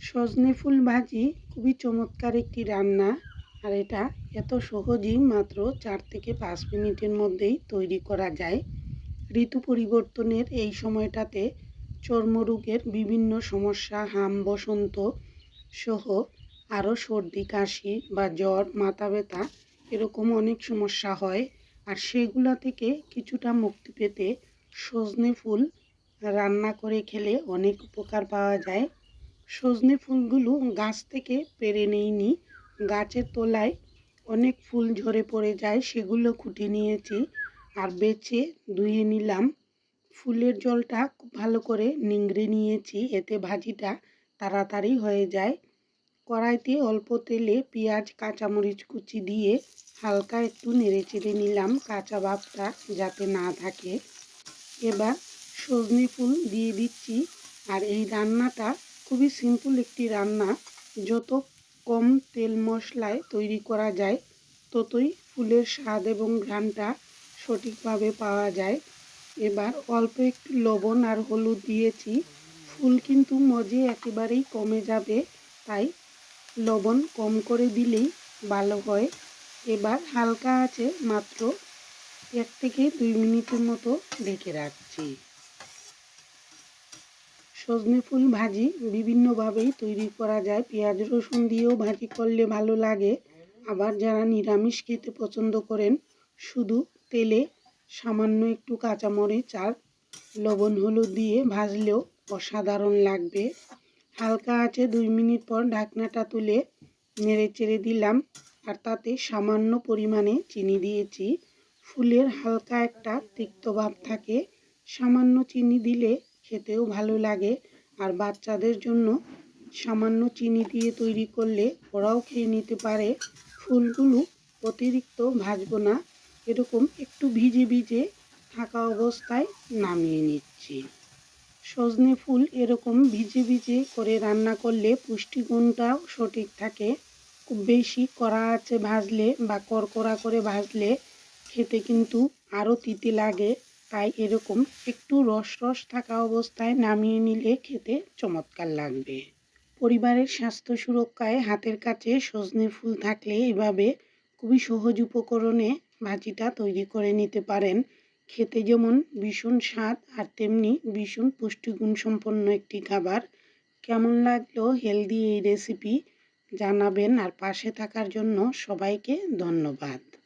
সজনে ফুল ভাজি খুবই চমৎকার একটি রান্না। আর এটা এত সহজেই মাত্র চার থেকে পাঁচ মিনিটের মধ্যেই তৈরি করা যায়। ঋতু পরিবর্তনের এই সময়টাতে চর্মরোগের বিভিন্ন সমস্যা, হাম, বসন্ত সহ আরও সর্দি, কাশি বা জ্বর, মাথা ব্যথা এরকম অনেক সমস্যা হয়। আর সেগুলো থেকে কিছুটা মুক্তি পেতে সজনে ফুল রান্না করে খেলে অনেক উপকার পাওয়া যায়। সজনে ফুলগুলো গাছ থেকে পেরে নেইনি। গাছের তলায় অনেক ফুল ঝরে পড়ে যায়, সেগুলো খুঁটে নিয়েছি আর বেছে ধুয়ে নিলাম। ফুলের জলটা খুব ভালো করে নিংড়ে নিয়েছি, এতে ভাজিটা তাড়াতাড়ি হয়ে যায়। কড়াইতে অল্প তেলে পেঁয়াজ, কাঁচামরিচ কুচি দিয়ে হালকা একটু নেড়ে চেড়ে নিলাম কাঁচা ভাবটা যাতে না থাকে। এবার সজনে ফুল দিয়ে দিচ্ছি আর এই রান্নাটা খুবই সিম্পল একটি রান্না। যত কম তেল মশলায় তৈরি করা যায়, ততই ফুলের স্বাদ এবং ঘ্রাণটা সঠিকভাবে পাওয়া যায়। এবার অল্প একটু লবণ আর হলুদ দিয়েছি। ফুল কিন্তু মজে একেবারেই কমে যাবে, তাই লবণ কম করে দিলেই ভালো হয়। এবার হালকা আছে মাত্র এক থেকে দুই মিনিটের মতো ঢেকে রাখছি। সজনে ফুল ভাজি বিভিন্নভাবেই তৈরি করা যায়। পেঁয়াজ, রসুন দিয়েও ভাজি করলে ভালো লাগে। আবার যারা নিরামিষ খেতে পছন্দ করেন, শুধু তেলে সামান্য একটু কাঁচামরিচ আর লবণ হলুদ দিয়ে ভাজলেও অসাধারণ লাগবে। হালকা আছে দুই মিনিট পর ঢাকনাটা তুলে নেড়ে চেড়ে দিলাম আর তাতে সামান্য পরিমাণে চিনি দিয়েছি। ফুলের হালকা একটা তিক্ত ভাব থাকে। সামান্য চিনি দিলে খেতেও ভালো লাগে। আর বাচ্চাদের জন্য সামান্য চিনি দিয়ে তৈরি করলে ওরাও খেয়ে নিতে পারে। ফুলগুলো অতিরিক্ত ভাজবো না। এরকম একটু ভিজে ভিজে থাকা অবস্থায় নামিয়ে নিচ্ছি। সজনে ফুল এরকম ভিজে ভিজে করে রান্না করলে পুষ্টিগুণটাও সঠিক থাকে। খুব বেশি কড়া আছে ভাজলে বা কড়কড়া করে ভাজলে খেতে কিন্তু আরও তিতে লাগে। তাই এরকম একটু রস রস থাকা অবস্থায় নামিয়ে নিলে খেতে চমৎকার লাগবে। পরিবারের স্বাস্থ্য সুরক্ষায় হাতের কাছে সজনে ফুল থাকলে এভাবে খুবই সহজ উপকরণে ভাজিটা তৈরি করে নিতে পারেন। খেতে যেমন ভীষণ স্বাদ আর তেমনি ভীষণ পুষ্টিগুণ সম্পন্ন একটি খাবার। কেমন লাগল হেলদি এই রেসিপি জানাবেন আর পাশে থাকার জন্য সবাইকে ধন্যবাদ।